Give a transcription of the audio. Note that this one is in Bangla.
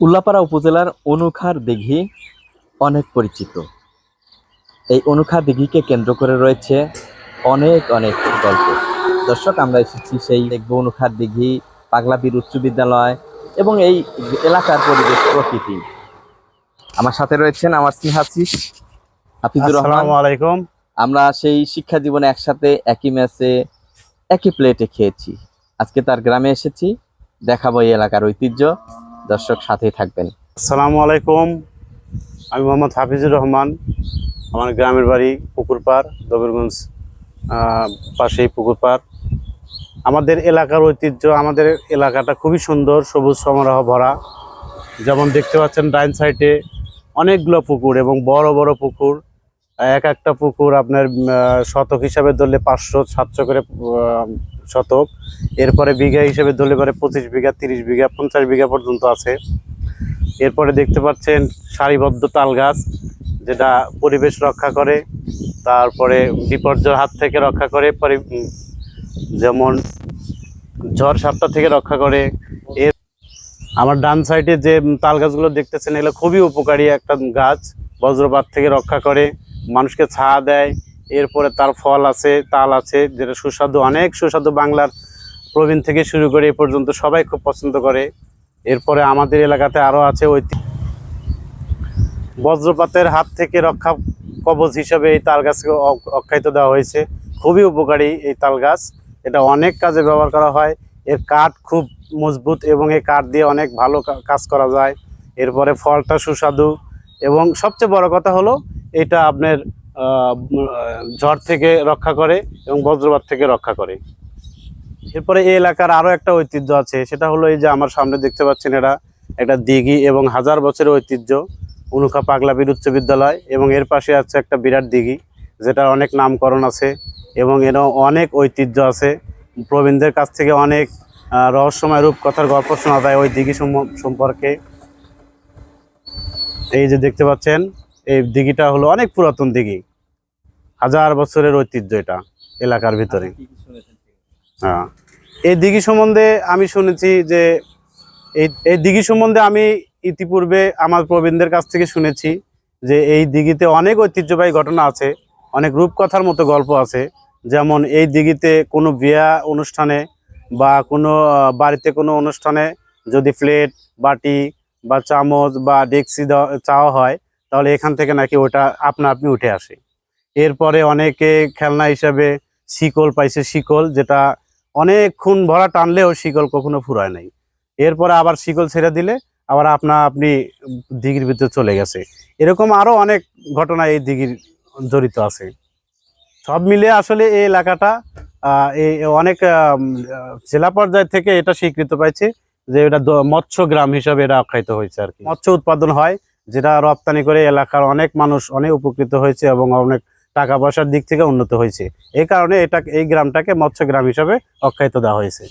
উল্লাপাড়া উপজেলার অনুখার দিঘি অনেক পরিচিত। এই অনুখা দিঘিকে কেন্দ্র করে রয়েছে অনেক অনেক গল্প। দর্শক আমরা এসেছি সেই দেখব অনুখার দিঘি পাগলাবীর উচ্চ বিদ্যালয় এবং এই এলাকার পরিবেশ প্রকৃতি। আমার সাথে রয়েছেন আমার স্নেহাশিস হাফিজুর রহমান। আলাইকুম। আমরা সেই শিক্ষা জীবনে একসাথে একই ম্যাচে একই প্লেটে খেয়েছি। আজকে তার গ্রামে এসেছি দেখাবো এই এলাকার ঐতিহ্য। দর্শক সাথেই থাকবেন। আসসালামু আলাইকুম। আমি মোহাম্মদ হাফিজুর রহমান, আমার গ্রামের বাড়ি পুকুরপাড়, দবিরগঞ্জ পাশেই পুকুরপাড়। আমাদের এলাকার ঐতিহ্য, আমাদের এলাকাটা খুবই সুন্দর, সবুজ সমারোহ ভরা। যেমন দেখতে পাচ্ছেন ডাইন সাইডে অনেকগুলো পুকুর এবং বড় বড় পুকুর। এক একটা পুকুর আপনার শতক হিসাবে ধরলে পাঁচশো, সাতশো করে শতক। এরপরে বিঘা হিসেবে ধরলে পরে পঁচিশ বিঘা, তিরিশ বিঘা, পঞ্চাশ বিঘা পর্যন্ত আছে। এরপরে দেখতে পাচ্ছেন সারিবদ্ধ তাল গাছ, যেটা পরিবেশ রক্ষা করে, তারপরে বিপর্যয়ের হাত থেকে রক্ষা করে, পরি যেমন ঝড় সাপটা থেকে রক্ষা করে। এর আমার ডান সাইডে যে তাল গাছগুলো দেখতেছেন, এগুলো খুবই উপকারী একটা গাছ, বজ্রপাত থেকে রক্ষা করে। মানুষকে ছায়া দেয়, এরপরে তার ফল আছে, তাল আছে, যেটা সুস্বাদু, অনেক সুস্বাদু বাংলার প্রবীণ থেকে শুরু করে এ পর্যন্ত সবাই খুব পছন্দ করে। এরপরে আমাদের এলাকাতে আরও আছে ঐতিহ্য বজ্রপাতের হাত থেকে রক্ষা কবচ হিসেবে এই তাল গাছকে অক্ষায়িত দেওয়া হয়েছে। খুবই উপকারী এই তাল গাছ। এটা অনেক কাজে ব্যবহার করা হয়। এর কাঠ খুব মজবুত এবং এই কাঠ দিয়ে অনেক ভালো কাজ করা যায়। এরপরে ফলটা সুস্বাদু এবং সবচেয়ে বড় কথা হলো এটা আপনার ঝড় থেকে রক্ষা করে এবং বজ্রপাত থেকে রক্ষা করে। এরপরে এই এলাকার আরও একটা ঐতিহ্য আছে, সেটা হলো এই যে আমার সামনে দেখতে পাচ্ছেন এটা একটা দিঘি এবং হাজার বছরের ঐতিহ্য অনুখা পাগলাবীর উচ্চ বিদ্যালয় এবং এর পাশে আছে একটা বিরাট দিঘি, যেটার অনেক নামকরণ আছে এবং এর অনেক ঐতিহ্য আছে। প্রবীণদের কাছ থেকে অনেক রহস্যময় রূপকথার গল্প শোনা যায় ওই দিঘি সম্পর্কে। এই যে দেখতে পাচ্ছেন এই দিঘিটা হলো অনেক পুরাতন দিঘি। হাজার বছরের ঐতিহ্য এটা এলাকার ভিতরে। হ্যাঁ। এই দিঘি সম্বন্ধে আমি শুনেছি যে এই এই দিঘি সম্বন্ধে আমি ইতিপূর্বে আমার প্রবীণদের কাছ থেকে শুনেছি যে এই দিঘিতে অনেক ঐতিহ্যবাহী ঘটনা আছে অনেক রূপকথার মতো গল্প আছে। যেমন এই দিঘিতে কোনো বিয়া অনুষ্ঠানে বা কোনো বাড়িতে কোনো অনুষ্ঠানে যদি প্লেট বাটি বা চামচ বা ডেক্সি দেওয়া- চাওয়া হয় তাহলে এখান থেকে নাকি ওটা আপনা আপনি উঠে আসে। এরপরে অনেকে খেলনা হিসাবে শিকল পাইছে শিকল, যেটা অনেকক্ষণ ভরা টানলেও শিকল কখনো ফুরায় নাই। এরপরে আবার শিকল ছেড়ে দিলে আবার আপনা আপনি দিঘির ভিতরে চলে গেছে। এরকম আরও অনেক ঘটনা এই দিঘির জড়িত আছে। সব মিলিয়ে আসলে এই এলাকাটা এই অনেক জেলা পর্যায় থেকে এটা স্বীকৃত পাইছে যে এটা মৎস্য গ্রাম হিসাবে এটা আখ্যায়িত হয়েছে আর কি। মৎস্য উৎপাদন হয় যেটা রপ্তানি করে এলাকার অনেক মানুষ অনেক উপকৃত হয়েছে এবং অনেক টাকা পয়সার দিক থেকে উন্নত হয়েছে। এই কারণে এটা এই গ্রামটাকে মৎস্য গ্রাম হিসাবে আখ্যায়িত দেওয়া হয়েছে।